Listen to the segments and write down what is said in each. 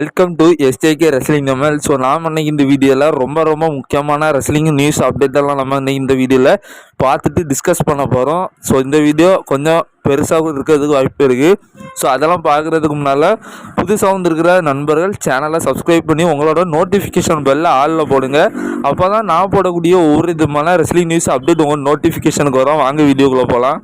Welcome to SJK wrestling நம்மள் so நாம் அன்னைக்கு இந்த வீடியோவில் ரொம்ப ரொம்ப முக்கியமான ரெஸ்லிங் நியூஸ் அப்டேட் எல்லாம் நம்ம இன்னைக்கு இந்த வீடியோவில் பார்த்துட்டு டிஸ்கஸ் பண்ண போகிறோம் ஸோ இந்த வீடியோ கொஞ்சம் பெருசாகவும் இருக்கிறதுக்கு வாய்ப்பு இருக்குது ஸோ அதெல்லாம் பார்க்குறதுக்கு முன்னால் புதுசாக வந்துருக்கிற நண்பர்கள் சேனலை சப்ஸ்கிரைப் பண்ணி உங்களோட நோட்டிஃபிகேஷன் பெல்ல ஆளில் போடுங்க. அப்போ தான் நான் போடக்கூடிய ஒவ்வொரு விதமான ரெஸ்லிங் நியூஸ் அப்டேட் உங்கள் நோட்டிஃபிகேஷனுக்கு வரும். வாங்க வீடியோக்குள்ளே போகலாம்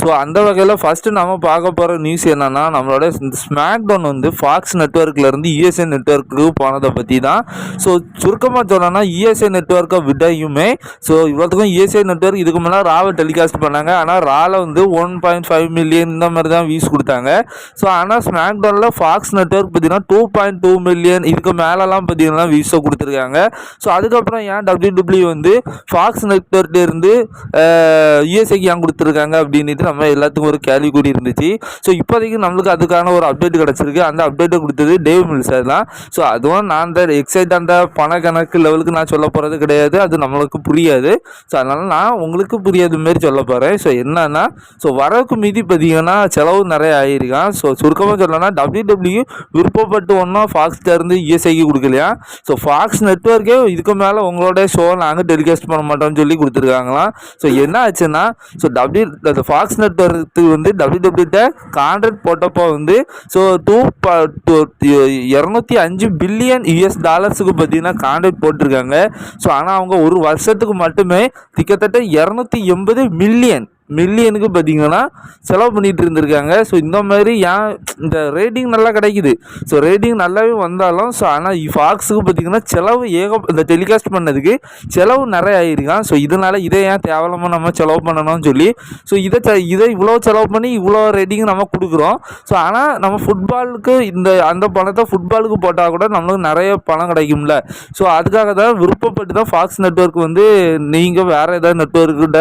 ஸோ அந்த வகையில் ஃபஸ்ட்டு நம்ம பார்க்க போகிற நியூஸ் என்னென்னா நம்மளோட ஸ்மாக் டவுன் வந்து ஃபாக்ஸ் நெட்ஒர்க்லேருந்து இஎஸ்ஏ நெட்ஒர்க்கு போனதை பற்றி தான் ஸோ சுருக்கமாக சொல்லணும்னா இஎஸ்ஏ நெட்ஒர்க்கை விடையுமே. ஸோ இவ்வளோத்துக்கும் இஎஸ்ஐ நெட்ஒர்க் இதுக்கு முன்னாடி ராவை டெலிகாஸ்ட் பண்ணாங்க. ஆனால் ராவில் வந்து ஒன் பாயிண்ட் ஃபைவ் மில்லியன் இந்த மாதிரி தான் வியூஸ் கொடுத்தாங்க. ஸோ ஆனால் ஸ்மாக் டவுனில் ஃபாக்ஸ் நெட்ஒர்க் பார்த்தீங்கன்னா டூ பாயிண்ட் டூ மில்லியன் இதுக்கு மேலெலாம் பார்த்தீங்கன்னா வியூஸை கொடுத்துருக்காங்க. ஸோ அதுக்கப்புறம் ஏன் டபிள்யூ டபிள்யூ வந்து ஃபாக்ஸ் நெட்ஒர்க்லேருந்து யூஎஸ்ஏக்கு ஏன் கொடுத்துருக்காங்க அப்படின்ட்டு நம்ம எல்லாத்துக்கும் ஒரு கேள்வி கூடி இருந்துச்சு. ஸோ இப்போதைக்கு நம்மளுக்கு அதுக்கான ஒரு அப்டேட் கிடச்சிருக்கு. அந்த அப்டேட்டை கொடுத்தது டேவ் மில்ஸ் தான். ஸோ அதுவும் நான் அந்த எக்ஸைட் அந்த பண கணக்கு லெவலுக்கு நான் சொல்ல போகிறது கிடையாது. அது நம்மளுக்கு புரியாது. ஸோ அதனால் நான் உங்களுக்கு புரியாத மாரி சொல்ல போகிறேன் ஸோ என்னன்னா ஸோ வரவுக்கு மீதி பார்த்தீங்கன்னா செலவு நிறைய ஆகிருக்கான் ஸோ சுருக்கமாக சொல்லணும்னா டபிள்யூ டபிள்யூ விருப்பப்பட்டு ஒன்றும் ஃபாக்ஸ்லேருந்து இஎஸ்ஐக்கு கொடுக்கலையா? ஸோ ஃபாக்ஸ் நெட்ஒர்க்கே இதுக்கு மேலே உங்களோட ஷோ நாங்கள் டெலிகாஸ்ட் பண்ண மாட்டோம்னு சொல்லி கொடுத்துருக்காங்களாம். ஸோ என்ன ஆச்சுன்னா ஸோ டபிள்யூ அந்த ஃபாக்ஸ் நெட்ஒர்க்கு வந்து டபிள்யூ டபிள்யூட்ட கான்ட்ராக்ட் போட்டப்போ வந்து ஸோ டூ இரநூத்தி அஞ்சு பில்லியன் யூஎஸ் டாலர்ஸுக்கு பார்த்தீங்கன்னா கான்ட்ராக்ட் போட்டிருக்காங்க. ஸோ ஆனால் அவங்க ஒரு வருஷத்துக்கு மட்டுமே கிட்டத்தட்ட இரநூத்தி எண்பது மில்லியன் மில்லியனுக்கு பார்த்தீங்கன்னா செலவு பண்ணிகிட்டு இருந்திருக்காங்க. ஸோ இந்த மாதிரி ஏன் இந்த ரேட்டிங் நல்லா கிடைக்குது? ஸோ ரேட்டிங் நல்லாவே வந்தாலும் ஸோ ஆனால் ஃபாக்ஸுக்கு பார்த்தீங்கன்னா செலவு ஏக இந்த டெலிகாஸ்ட் பண்ணதுக்கு செலவு நிறைய ஆகிருக்கான் ஸோ இதனால் இதை ஏன் தேவலமாக நம்ம செலவு பண்ணணும்னு சொல்லி ஸோ இதை இதை இவ்வளோ செலவு பண்ணி இவ்வளோ ரேட்டிங் நம்ம கொடுக்குறோம். ஸோ ஆனால் நம்ம ஃபுட்பாலுக்கு இந்த அந்த பணத்தை ஃபுட்பாலுக்கு போட்டால் கூட நம்மளுக்கு நிறைய பணம் கிடைக்கும்ல. ஸோ அதுக்காக தான் விருப்பப்பட்டு தான் ஃபாக்ஸ் நெட்ஒர்க் வந்து நீங்கள் வேறு ஏதாவது நெட்ஒர்க்கிட்ட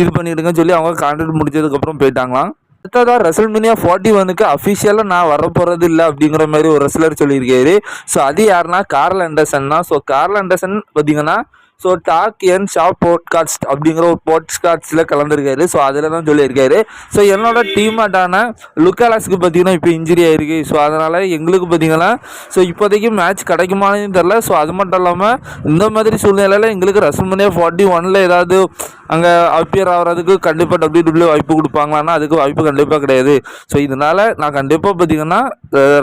இது பண்ணிடுங்கன்னு சொல்லி அவங்க கான்ட்ராக்ட் முடிச்சதுக்கப்புறம் போயிட்டாங்களாம். அடுத்ததாக ரெசல்மினியா ஃபார்ட்டி ஒனுக்கு அஃபிஷியலாக நான் வரப்போகிறது இல்லை அப்படிங்கிற மாதிரி ஒரு ரெஸ்லர் சொல்லியிருக்காரு. ஸோ அது யாருன்னா கார்ல் அண்டர்சன் தான். ஸோ கார்ல் அண்டர்சன் பார்த்தீங்கன்னா so talk n shop podcast அப்படிங்கிற ஒரு போட்காஸ்ட்டில் கலந்துருக்காரு. ஸோ அதில் தான் சொல்லியிருக்காரு. ஸோ என்னோட டீமாட்டான லுக்காலாஸ்க்கு பார்த்தீங்கன்னா இப்போ இன்ஜுரி ஆயிருக்கு. ஸோ அதனால் எங்களுக்கு பார்த்தீங்கன்னா ஸோ இப்போதைக்கு மேட்ச் கிடைக்குமான்னு தெரில ஸோ அது மட்டும் இல்லாமல் இந்த மாதிரி சூழ்நிலையில் எங்களுக்கு ரசல்மனியா ஃபார்ட்டி ஒனில் ஏதாவது அங்கே அப்பியர் ஆகிறதுக்கு கண்டிப்பாக டபிள்யூ டபிள்யூ வாய்ப்பு கொடுப்பாங்களான்னா அதுக்கு வாய்ப்பு கண்டிப்பாக கிடையாது. ஸோ இதனால் நான் கண்டிப்பாக பார்த்தீங்கன்னா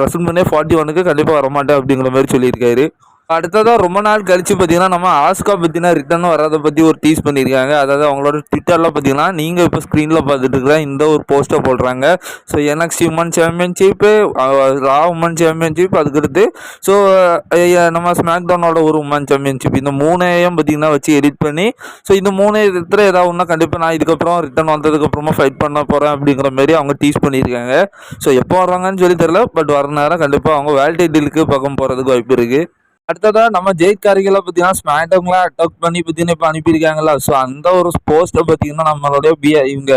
ரசல்மனியா ஃபார்ட்டி ஒனுக்கு கண்டிப்பாக வரமாட்டேன் அப்படிங்கிற மாதிரி சொல்லியிருக்காரு. அடுத்ததாக ரொம்ப நாள் கழித்து பார்த்தீங்கன்னா நம்ம ஆஸ்கா பற்றினா ரிட்டர்ன் வராதை பற்றி ஒரு டீஸ் பண்ணியிருக்காங்க அதாவது அவங்களோட ட்விட்டரில் பார்த்தீங்கன்னா நீங்கள் இப்போ ஸ்க்ரீனில் பார்த்துட்டு இருக்கிற இந்த ஒரு போஸ்ட்டை போடுறாங்க. So NX woman championship Raw woman championship அதுக்கடுத்து ஸோ நம்ம ஸ்மாக் டவுனோட ஒரு உமன் சாம்பியன்ஷிப் இந்த மூணையும் பார்த்தீங்கன்னா வச்சு எடிட் பண்ணி ஸோ இந்த மூணு இடத்துல ஏதாவது ஒன்றா கண்டிப்பாக நான் இதுக்கப்புறம் ரிட்டர்ன் வந்ததுக்கப்புறமா ஃபைட் பண்ண போகிறேன் அப்படிங்கிற மாதிரி அவங்க டீஸ் பண்ணியிருக்காங்க ஸோ எப்போ வர்றாங்கன்னு சொல்லி தெரில பட் வர நேரம் கண்டிப்பாக அவங்க வேல்டை டீலுக்கு பக்கம் போகிறதுக்கு வாய்ப்பு இருக்குது அடுத்ததா நம்ம ஜெயித் காரிகளை பார்த்தீங்கன்னா ஸ்மாக்டவுன்லாம் அட்டாக் பண்ணி பார்த்தீங்கன்னா இப்போ அனுப்பியிருக்காங்களா ஸோ அந்த ஒரு போஸ்ட்டை பார்த்தீங்கன்னா நம்மளுடைய பி இவங்க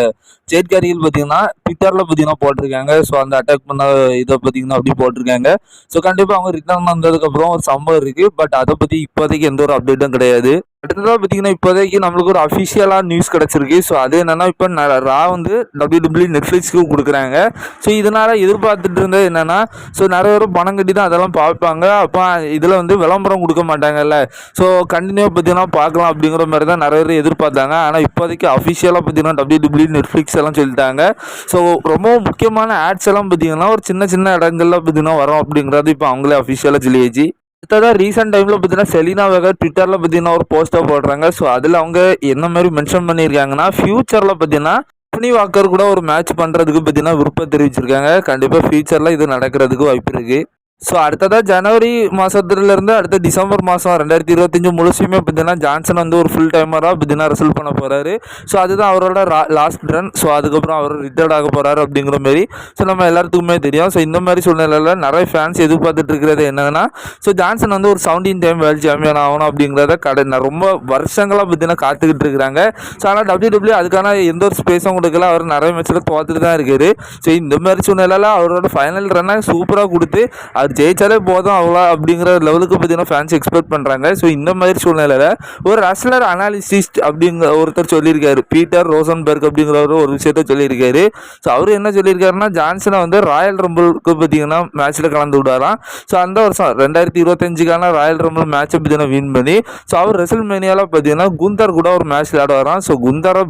ஜெயித் காரிகள் பார்த்தீங்கன்னா ட்விட்டரில் பார்த்தீங்கன்னா போட்டிருக்காங்க. ஸோ அந்த அட்டாக் பண்ண இதை பார்த்தீங்கன்னா அப்படி போட்டிருக்காங்க. ஸோ கண்டிப்பாக அவங்க ரிட்டர்ன் வந்ததுக்கப்புறம் ஒரு சம்பவம் இருக்குது பட் அதை பற்றி இப்போதைக்கு எந்த ஒரு அப்டேட்டும் கிடையாது. அடுத்ததாக பார்த்தீங்கன்னா இப்போதைக்கு நம்மளுக்கு ஒரு அஃபிஷியலாக நியூஸ் கிடச்சிருக்கு. ஸோ அது என்னென்னா இப்போ ரா வந்து டபிள்யூ டபிள்யூ நெட்ஃப்ளிக்ஸ்க்கு கொடுக்குறாங்க. ஸோ இதனால் எதிர்பார்த்துட்டு இருந்தது என்னென்னா ஸோ நிறைய பேரும் பணம் கட்டி தான் அதெல்லாம் பார்ப்பாங்க. அப்போ இதில் வந்து விளம்பரம் கொடுக்க மாட்டாங்கல்ல. ஸோ கண்டினியூ பார்த்தீங்கன்னா பார்க்கலாம் அப்படிங்கிற மாதிரி தான் நிறைய பேர் எதிர்பார்த்தாங்க. ஆனால் இப்போதைக்கு அஃபிஷியலாக பார்த்தீங்கன்னா டபிள்யூ டபிள்யூ நெட்ஃப்ளிக்ஸ் எல்லாம் சொல்லிட்டாங்க. ஸோ ரொம்ப முக்கியமான ஆட்ஸ் எல்லாம் பார்த்தீங்கன்னா ஒரு சின்ன சின்ன இடங்கள்ல பார்த்தீங்கன்னா வரும் அப்படிங்கிறது இப்போ அவங்களே அஃபிஷியலாக சொல்லியாச்சு. அடுத்ததாக ரீசெண்ட் டைமில் பார்த்தீங்கன்னா செலினா வேக ட்விட்டரில் பார்த்தீங்கன்னா ஒரு போஸ்ட்டை போடுறாங்க. ஸோ அதில் அவங்க என்ன மாதிரி மென்ஷன் பண்ணியிருக்காங்கன்னா ஃப்யூச்சரில் பார்த்தீங்கன்னா கம்பெனி வாக்கர் கூட ஒரு மேட்ச் பண்ணுறதுக்கு பார்த்தீங்கன்னா விருப்பம் தெரிவிச்சிருக்காங்க. கண்டிப்பாக ஃபியூச்சரில் இது நடக்கிறதுக்கு வாய்ப்பு இருக்குது ஸோ அடுத்ததாக ஜனவரி மாதத்துலேருந்து அடுத்த டிசம்பர் மாதம் ரெண்டாயிரத்தி இருபத்தஞ்சி முழுசுமே பார்த்தீங்கன்னா ஜான்சன் வந்து ஒரு ஃபுல் டைமராக பார்த்தீங்கன்னா ரிசல்ட் பண்ண போகிறாரு ஸோ அதுதான் அவரோட லாஸ்ட் ரன் ஸோ அதுக்கப்புறம் அவர் ரிட்டையர்ட் ஆக போகிறாரு அப்படிங்கிற மாரி. ஸோ நம்ம எல்லாத்துக்குமே தெரியும். ஸோ இந்த மாதிரி சூழ்நிலையில் நிறைய ஃபேன்ஸ் எதிர்பார்த்துட்டு இருக்கிறது என்னன்னா ஸோ ஜான்சன் வந்து ஒரு செவன்டீன் டைம் வேர்ல்டு சாம்பியன் ஆகணும் அப்படிங்கிறத கடை ரொம்ப வருஷங்களாக பார்த்தீங்கன்னா காத்துக்கிட்டு இருக்கிறாங்க. ஸோ ஆனால் டபிள்யூ டபிள்யூ அதுக்கான எந்த ஒரு ஸ்பேஸும் கொடுக்கல. அவர் நிறைய மேட்ச்சில் தோத்துட்டு தான் இருக்காரு. ஸோ இந்த மாதிரி சூழ்நிலையில் அவரோட ஃபைனல் ரன்னை சூப்பராக கொடுத்து அது ஜெயிச்சாலே போதும் அவ்வளோ அப்படிங்கிற லெவலுக்கு பார்த்தீங்கன்னா ஃபேன்ஸ் எக்ஸ்பெக்ட் பண்ணுறாங்க ஸோ இந்த மாதிரி சூழ்நிலையில் ஒரு ரஸ்லர் அனாலிசிஸ்ட் அப்படிங்கிற ஒருத்தர் சொல்லியிருக்காரு. பீட்டர் ரோசன்பர்க் அப்படிங்கிறவர் ஒரு விஷயத்த சொல்லியிருக்காரு. ஸோ அவர் என்ன சொல்லியிருக்காருன்னா ஜான்சனை வந்து ராயல் ரம்பிளுக்கு பார்த்தீங்கன்னா மேட்ச்சில் கலந்து விடாராம். ஸோ அந்த வருஷம் ரெண்டாயிரத்தி இருபத்தஞ்சுக்கான ராயல் ரம்பிள் மேட்சை பார்த்தீங்கன்னா வின் பண்ணி ஸோ அவர் ரெசல் மேனியாவில் பார்த்தீங்கன்னா குந்தர் கூட ஒரு மேட்ச் விளையாடுவாராம். ஸோ குந்தரை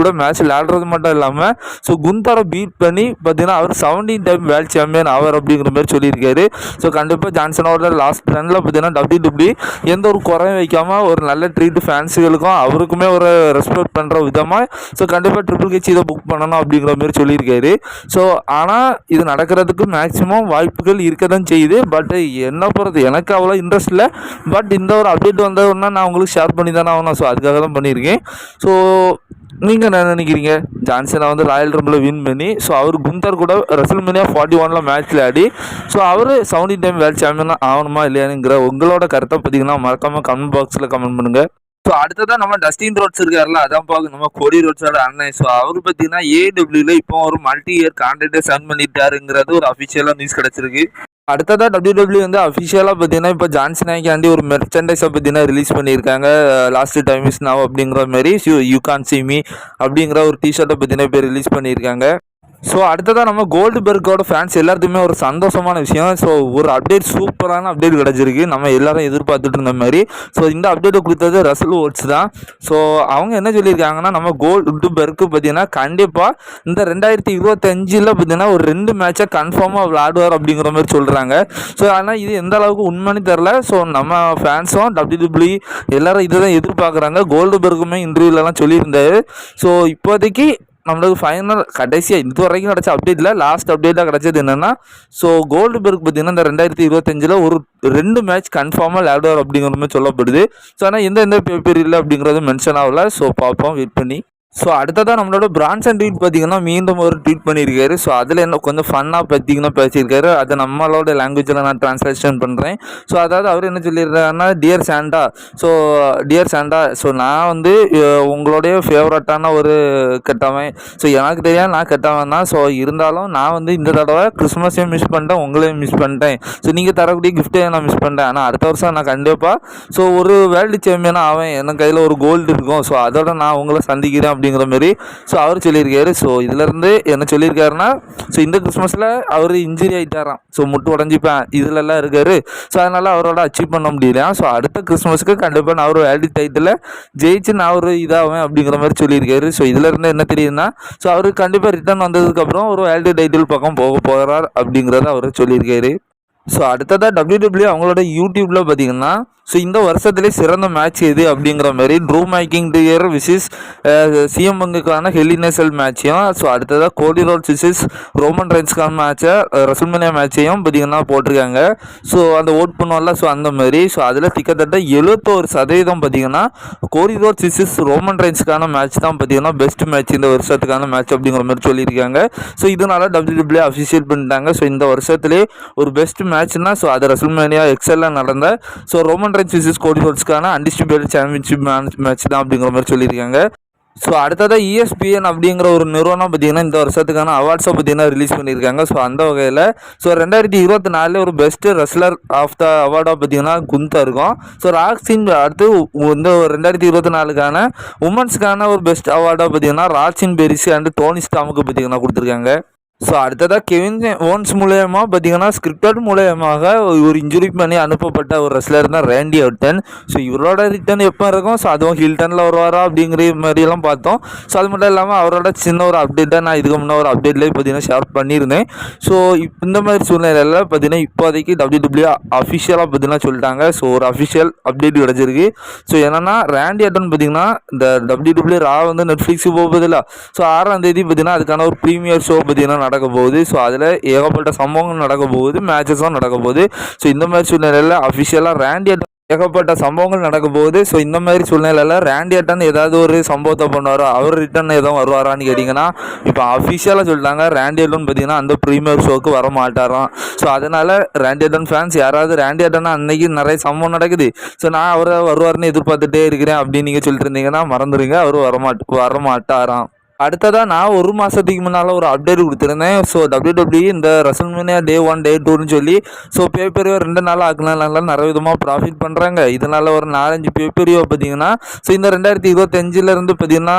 கூட மேட்ச் விளையாடுறது மட்டும் இல்லாமல் ஸோ குந்தரை பீட் பண்ணி பார்த்தீங்கன்னா அவர் செவன்டீன் டைம் வேர்ல்ட் சாம்பியன் அவர் அப்படிங்கிற மாதிரி சொல்லியிருக்காரு. ஸோ கண்டிப்பாக ஜான்சனோட லாஸ்ட் ரனில் பார்த்தீங்கன்னா டபிள்யூ டபிள்யூ எந்த ஒரு குறையும் வைக்காமல் ஒரு நல்ல ட்ரீட் ஃபேன்ஸுகளுக்கும் அவருக்குமே ஒரு ரெஸ்பெக்ட் பண்ணுற விதமாக ஸோ கண்டிப்பாக ட்ரிபிள் கட்சி இதை புக் பண்ணணும் அப்படிங்கிற மாதிரி சொல்லியிருக்காரு. ஸோ ஆனால் இது நடக்கிறதுக்கு மேக்ஸிமம் வாய்ப்புகள் இருக்க தான் செய்யுது. பட் என்ன போகிறது எனக்கு அவ்வளோ இன்ட்ரெஸ்ட் இல்லை. பட் இந்த ஒரு அப்டேட் வந்ததுன்னா நான் உங்களுக்கு ஷேர் பண்ணி தானே ஆகணும். ஸோ அதுக்காக தான் பண்ணியிருக்கேன். ஸோ நீங்கள் என்ன நினைக்கிறீங்க? ஜான்சனை வந்து ராயல் ரம்பில் வின் பண்ணி ஸோ அவர் குந்தர் கூட ரெசல்மேனியா ஃபார்ட்டி ஒனில் மேட்ச்சில் ஆடி ஸோ அவர் செவன்டீன் டைம் வேர்ல்ட் சாம்பியன் ஆகணுமா இல்லையானுங்கிற உங்களோட கருத்தை பார்த்தீங்கன்னா மறக்காமல் கமெண்ட் பாக்ஸில் கமெண்ட் பண்ணுங்கள் ஸோ அடுத்ததான் நம்ம டஸ்டின் ரோட்ஸ் இருக்காருல அதான் பார்க்க நம்ம கொடி ரோட்ஸோட அண்ணன் ஸோ அவர் பார்த்தீங்கன்னா ஏடபிள்யூல இப்போ ஒரு மல்டி இயர் கான்ட்ராக்டை சைன் பண்ணிட்டாருங்கிறது ஒரு அஃபிஷியலாக நியூஸ் கிடச்சிருக்கு. அடுத்ததாக டபிள்யூ வந்து அஃபிஷியலாக பார்த்தீங்கன்னா இப்போ ஜான்சன் நாய்க்காண்டி ஒரு மெர்ச்சன்டைஸை பார்த்தீங்கன்னா ரிலீஸ் பண்ணியிருக்காங்க. லாஸ்ட் டைம் இஸ் நாவ் அப்படிங்கிற மாதிரி. You you can't see me அப்படிங்கிற ஒரு டிஷர்ட்டை பார்த்தீங்கன்னா இப்போ ரிலீஸ் பண்ணியிருக்காங்க. ஸோ அடுத்ததாக நம்ம கோல்டு பெர்க்கோட ஃபேன்ஸ் எல்லாத்துக்குமே ஒரு சந்தோஷமான விஷயம். ஸோ ஒரு அப்டேட் சூப்பரான அப்டேட் கிடச்சிருக்கு. நம்ம எல்லாரும் எதிர்பார்த்துட்டு இருந்த மாதிரி. ஸோ இந்த அப்டேட்டை கொடுத்தது ரசல் ஓட்ஸ் தான். ஸோ அவங்க என்ன சொல்லியிருக்காங்கன்னா நம்ம கோல்டு பெர்க்கு பார்த்தீங்கன்னா கண்டிப்பாக இந்த ரெண்டாயிரத்தி இருபத்தஞ்சில் பார்த்தீங்கன்னா ஒரு ரெண்டு மேட்சை கன்ஃபார்மாக விளாடுவார் அப்படிங்கிற மாதிரி சொல்கிறாங்க ஸோ ஆனால் இது எந்த அளவுக்கு உண்மைன்னு தெரில ஸோ நம்ம ஃபேன்ஸும் டபிள்யூ எல்லாரும் இதை தான் எதிர்பார்க்குறாங்க. கோல்டு பெர்க்குமே இன்டர்வியூலலாம் சொல்லியிருந்தாரு. ஸோ இப்போதைக்கு நம்மளுக்கு ஃபைனல் கடைசியாக இது வரைக்கும் கிடச்ச அப்டேட்டில் லாஸ்ட் அப்டேட்டாக கிடச்சது என்னென்னா ஸோ கோல்டு பெர்க் பார்த்தீங்கன்னா இந்த ரெண்டாயிரத்தி இருபத்தஞ்சில் ஒரு ரெண்டு மேட்ச் கன்ஃபார்மாக விளையாடுவார் அப்படிங்கிற மாதிரி சொல்லப்படுது ஸோ ஆனால் எந்த எந்த பேப்பர் இல்லை அப்படிங்கிறது மென்ஷன் ஆகல ஸோ பார்ப்போம் வெயிட் பண்ணி ஸோ அடுத்ததாக நம்மளோட பிரான்சன் ட்வீட் பார்த்தீங்கன்னா மீண்டும் ஒரு ட்வீட் பண்ணியிருக்காரு. ஸோ அதில் என்ன கொஞ்சம் ஃபன்னாக பார்த்தீங்கன்னா பேசியிருக்காரு. அதை நம்மளோட லாங்குவேஜில் நான் ட்ரான்ஸ்லேஷன் பண்ணுறேன் ஸோ அதாவது அவர் என்ன சொல்லியிருக்காருன்னா dear Santa so dear Santa so நான் வந்து உங்களுடைய ஃபேவரட்டான ஒரு கெட்டவன். ஸோ எனக்கு தெரியாது நான் கெட்டவன் தான். ஸோ இருந்தாலும் நான் வந்து இந்த தடவை கிறிஸ்மஸையும் மிஸ் பண்ணிட்டேன் உங்களையும் மிஸ் பண்ணிட்டேன். ஸோ நீங்கள் தரக்கூடிய கிஃப்ட்டையும் நான் மிஸ் பண்ணிட்டேன். ஆனால் அடுத்த வருஷம் நான் கண்டிப்பாக ஸோ ஒரு வேர்ல்டு சாம்பியனாக ஆவேன். என் கையில் ஒரு கோல்டு இருக்கும். ஸோ அதோட நான் உங்களை சந்திக்கிறேன் அப்படிங்கிற மாதிரி. ஸோ அவர் சொல்லியிருக்காரு. ஸோ இதுலேருந்து என்ன சொல்லியிருக்காருன்னா ஸோ இந்த கிறிஸ்மஸில் அவர் இன்ஜுரி ஆகிட்டாராம் ஸோ முட்டு உடஞ்சிப்பேன். இதுலலாம் இருக்கார். ஸோ அதனால் அவரோட அச்சீவ் பண்ண முடியலையா ஸோ அடுத்த கிறிஸ்மஸுக்கு கண்டிப்பாக நான் ஒரு வேல்டி டைட்டில் ஜெயிச்சு நான் ஒரு இதாகுவேன் அப்படிங்கிற மாதிரி சொல்லியிருக்காரு. ஸோ இதுலேருந்து என்ன தெரியுதுன்னா ஸோ அவர் கண்டிப்பாக ரிட்டர்ன் வந்ததுக்கப்புறம் ஒரு வேல்டி டைட்டில் பக்கம் போக போகிறார் அப்படிங்கிறத அவர் சொல்லியிருக்காரு. ஸோ அடுத்ததாக டபிள்யூ அவங்களோட யூடியூப்பில் பார்த்தீங்கன்னா ஸோ இந்த வருஷத்துலேயே சிறந்த மேட்ச் எது அப்படிங்கிற மாதிரி Drew making dear vs CM பங்குக்கான ஹெலினேசல் மேட்சையும் ஸோ அடுத்ததாக கோடி ரோட் விசிஸ் ரோமன் ரைன்ஸ்க்கான மேட்சை ரசல்மேனியா மேட்சையும் பார்த்தீங்கன்னா போட்டிருக்காங்க. ஸோ அந்த ஓட் பண்ணுவோம்ல ஸோ அந்த மாதிரி ஸோ அதில் கிட்டத்தட்ட எழுபத்தோரு சதவீதம் பார்த்தீங்கன்னா கோடி ரோட் விசிஸ் ரோமன் ரைன்ஸ்க்கான மேட்ச் தான் பார்த்தீங்கன்னா பெஸ்ட் மேட்ச் இந்த வருஷத்துக்கான மேட்ச் அப்படிங்கிற மாதிரி சொல்லியிருக்காங்க. ஸோ இதனால டபிள்யூ அஃபிஷியல் பண்ணிட்டாங்க. ஸோ இந்த வருஷத்துலேயே ஒரு பெஸ்ட் மேட்ச்னா ஸோ அது ரசல்மேனியா எக்ஸலில் நடந்த ஸோ ரோமன் ரைன்ஸ் விசிஸ் கோடி ஹோல்ஸ்க்கான அன்டிஸ்ட்ரிபியூட்டட் சாம்பியன்ஷிப் மேட்ச் தான் அப்படிங்கிற மாதிரி சொல்லியிருக்காங்க. ஸோ அடுத்ததாக இஎஸ்பிஎன் அப்படிங்கிற ஒரு நிறுவனம் பார்த்தீங்கன்னா இந்த வருஷத்துக்கான அவார்ட்ஸை பார்த்தீங்கன்னா ரிலீஸ் பண்ணியிருக்காங்க. ஸோ அந்த வகையில் ஸோ ரெண்டாயிரத்தி இருபத்தி நாலில் ஒரு பெஸ்ட்டு ரெஸ்லர் ஆஃப் த அவார்டாக பார்த்தீங்கன்னா குந்தா இருக்கும். ஸோ ராக்ஸின் அடுத்து இந்த ஒரு ரெண்டாயிரத்தி இருபத்தி நாலுக்கான உமன்ஸ்க்கான ஒரு பெஸ்ட் அவார்டாக பார்த்தீங்கன்னா ராக்ஸின் பெரிசி அண்ட் டோனி ஸ்டாமுக்கு பார்த்தீங்கன்னா கொடுத்துருக்காங்க. ஸோ அடுத்ததாக கெவின் ஓன்ஸ் மூலயமா பார்த்தீங்கன்னா ஸ்கிரிப்டட் மூலயமாக ஒரு இன்ஜுரி பண்ணி அனுப்பப்பட்ட ஒரு ரெஸ்லர் தான் ரேண்டி அவுட்டன் ஸோ இவரோட ரிட்டர்ன் எப்போ இருக்கும்? ஸோ அதுவும் ஹில்டனில் வருவாரா அப்படிங்கிற மாதிரியெல்லாம் பார்த்தோம். ஸோ அது மட்டும் இல்லாமல் அவரோட சின்ன ஒரு அப்டேட்டாக நான் இதுக்கு முன்னே ஒரு அப்டேட்லேயே பார்த்தீங்கன்னா ஷேர் பண்ணியிருந்தேன். ஸோ இப்போ இந்த மாதிரி சூழ்நிலையில் பார்த்தீங்கன்னா இப்போதைக்கு டபிள்யூ அஃபிஷியலாக பார்த்தீங்கன்னா சொல்லிட்டாங்க. ஸோ ஒரு அஃபிஷியல் அப்டேட் கிடச்சிருக்கு. ஸோ என்னென்னா ரேண்டி அட்டன் பார்த்தீங்கன்னா இந்த டபிள்யூ ரா வந்து நெட்ஃப்ளிக்ஸுக்கு போகுதில்ல ஸோ ஆறாம் தேதி பார்த்தீங்கன்னா அதுக்கான ஒரு ப்ரீமியர் ஷோ பார்த்தீங்கன்னா நடக்க போகுது ஸோ அதில் ஏகப்பட்ட சம்பவங்கள் நடக்க போகுது மேட்சஸும் நடக்க போகுது ஸோ இந்த மாதிரி சூழ்நிலையில் அஃபிஷியலாக ரேண்டி ஏகப்பட்ட சம்பவங்கள் நடக்க போகுது ஸோ இந்த மாதிரி சூழ்நிலையில் ரேண்டி அட்டன் ஏதாவது ஒரு சம்பவத்தை பண்ணுவாரோ? அவர் ரிட்டன் எதுவும் வருவாரான்னு கேட்டிங்கன்னா இப்போ அஃபிஷியலாக சொல்லிட்டாங்க. ரேண்டி அட்டன் பார்த்தீங்கன்னா அந்த ப்ரீமியர் ஷோக்கு வர மாட்டாராம். ஸோ அதனால் ரேண்டி அட்டன் ஃபேன்ஸ் யாராவது ரேண்டி அட்டன் அன்னைக்கு நிறைய சம்பவம் நடக்குது. ஸோ நான் அவரை வருவார்னு எதிர்பார்த்துட்டே இருக்கிறேன் அப்படின்னு நீங்கள் சொல்லிட்டு இருந்தீங்கன்னா மறந்துடுங்க அவர் வரமாட் வரமாட்டாராம். அடுத்ததாக நான் ஒரு மாதத்துக்கு முன்னால் ஒரு அப்டேட் கொடுத்துருந்தேன். ஸோ டபிள்யூ இந்த ரசல்மேனியா டே ஒன் டே டூன்னு சொல்லி ஸோ பேப்பரியோ ரெண்டு நாள் ஆக்கினால நிறைய விதமாக ப்ராஃபிட் பண்ணுறாங்க இதனால் ஒரு நாலஞ்சு பேப்பரியோ பார்த்தீங்கன்னா ஸோ இந்த ரெண்டாயிரத்தி இருபத்தஞ்சிலேருந்து பார்த்தீங்கன்னா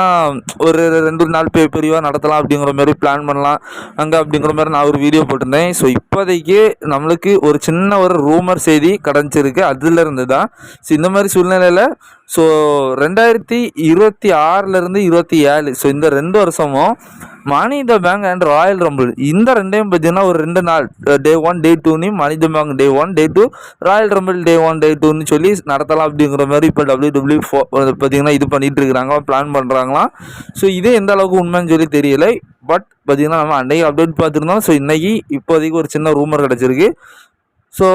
ஒரு ரெண்டு நாள் பேப்பரியோ நடத்தலாம் அப்படிங்கிற மாதிரி பிளான் பண்ணலாம். அங்கே அப்படிங்கிற மாதிரி நான் ஒரு வீடியோ போட்டிருந்தேன். ஸோ இப்போதைக்கு நம்மளுக்கு ஒரு சின்ன ஒரு ரூமர் செய்தி கிடச்சிருக்கு அதுலேருந்து தான் ஸோ இந்த மாதிரி சூழ்நிலையில் ஸோ ரெண்டாயிரத்தி இருபத்தி ஆறுலேருந்து இருபத்தி ஏழு ஸோ இந்த ரெண்டு வருஷமும் money the bank and royal rumble. இந்த ரெண்டையும் பார்த்தீங்கன்னா ஒரு ரெண்டு நாள் டே ஒன் டே டூன்னு money the bank day one day two royal rumble day one day டூன்னு சொல்லி நடத்தலாம் அப்படிங்கிற மாதிரி இப்போ டபிள்யூ டபிள்யூ ஃபோ பார்த்தீங்கன்னா இது பண்ணிட்டு இருக்கிறாங்க பிளான் பண்ணுறாங்களாம் ஸோ இதே எந்த அளவுக்கு உண்மைன்னு சொல்லி தெரியலை. பட் பார்த்தீங்கன்னா நம்ம அன்றைக்கி அப்டேட் பார்த்துருந்தோம். ஸோ இன்றைக்கி இப்போதைக்கு ஒரு சின்ன ரூமர் கிடச்சிருக்கு. ஸோ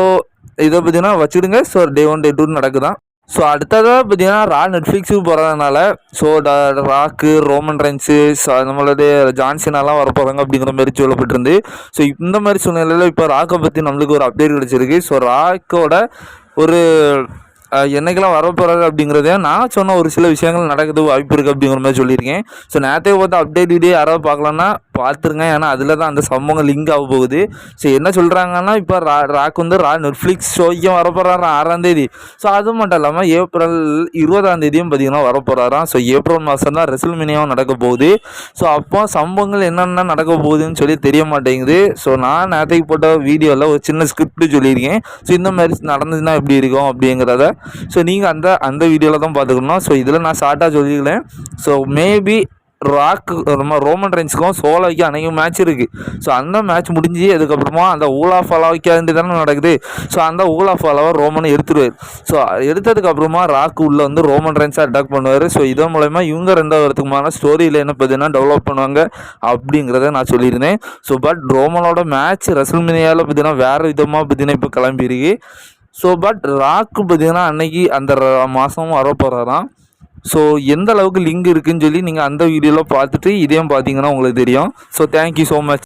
இதை பார்த்தீங்கன்னா வச்சுடுங்க. ஸோ டே ஒன் டே டூன்னு நடக்குதான். ஸோ அடுத்ததாக பார்த்தீங்கன்னா ரா நெட்ஃப்ளிக்ஸுக்கு போகிறதுனால ஸோ ட ராக்கு ரோமன் ரைன்ஸு நம்மளது ஜான்சினாலாம் வர போகிறாங்க அப்படிங்கிற மாதிரி சொல்லப்பட்டிருந்து. ஸோ இந்த மாதிரி சூழ்நிலையில் இப்போ ராக்கை பற்றி நம்மளுக்கு ஒரு அப்டேட் கிடச்சிருக்கு. ஸோ ராக்கோட ஒரு என்னைக்கெல்லாம் வரப்போகிறாங்க அப்படிங்கிறத அப்படிங்கிறதே நான் சொன்ன ஒரு சில விஷயங்கள் நடக்குது வாய்ப்பு இருக்குது அப்படிங்கிற மாதிரி சொல்லியிருக்கேன். ஸோ நேரத்தை பார்த்து அப்டேட் வீடியோ யாராவது பார்க்கலான்னா பார்த்துருங்க ஏன்னா அதில் தான் அந்த சம்பவங்கள் லிங்க் ஆக போகுது. ஸோ என்ன சொல்கிறாங்கன்னா இப்போ ரா ராக் வந்து ரா நெட்ஃப்ளிக்ஸ் ஷோய்க்கும் வரப்போகிறாரு ஆறாம் தேதி. ஸோ அது மட்டும் இல்லாமல் ஏப்ரல் இருபதாம் தேதியும் பார்த்தீங்கன்னா வரப்போகிறாராம் ஸோ ஏப்ரல் மாதம் தான் ரெசல்மினியாவும் நடக்க போகுது. ஸோ அப்போ சம்பவங்கள் என்னென்ன நடக்க போகுதுன்னு சொல்லி தெரிய மாட்டேங்குது. ஸோ நான் நேற்றுக்கு போட்ட வீடியோவில் ஒரு சின்ன ஸ்கிரிப்ட் சொல்லியிருக்கேன். ஸோ இந்த மாதிரி நடந்ததுன்னா எப்படி இருக்கும் அப்படிங்கிறத. ஸோ நீங்கள் அந்த அந்த வீடியோவில் தான் பார்த்துக்கணும் ஸோ இதில் நான் ஷார்ட்டாக சொல்லிக்கலேன் ஸோ மேபி ராக்கு நம்ம ரோமன் ரென்ஸுக்கும் சோலாவுக்கும் அன்றைக்கும் மேட்ச் இருக்குது ஸோ அந்த மேட்ச் முடிஞ்சு அதுக்கப்புறமா அந்த ஊலா ஃபாலோவுக்கு வேண்டி தானே நடக்குது. ஸோ அந்த ஊலா ஃபாலோவை ரோமனை எடுத்துருவார். ஸோ எடுத்ததுக்கப்புறமா ராக்கு உள்ளே வந்து ரோமன் ரென்ஸை அட்டாக் பண்ணுவார். ஸோ இதன் மூலயமா இவங்க ரெண்டாவது ஸ்டோரியில் என்ன பார்த்தீங்கன்னா டெவலப் பண்ணுவாங்க அப்படிங்கிறத நான் சொல்லியிருந்தேன். ஸோ பட் ரோமனோட மேட்ச் ரசல்மினியாவில் பார்த்தீங்கன்னா வேறு விதமாக பார்த்தீங்கன்னா இப்போ கிளம்பியிருக்கு. ஸோ பட் ராக்கு பார்த்தீங்கன்னா அன்னைக்கு அந்த மாதம் வரப்போகிறாராம் ஸோ எந்த அளவுக்கு லிங்க் இருக்குதுன்னு சொல்லி நீங்கள் அந்த வீடியோவில் பார்த்துட்டு இதையும் பார்த்தீங்கன்னா உங்களுக்கு தெரியும். So thank you so much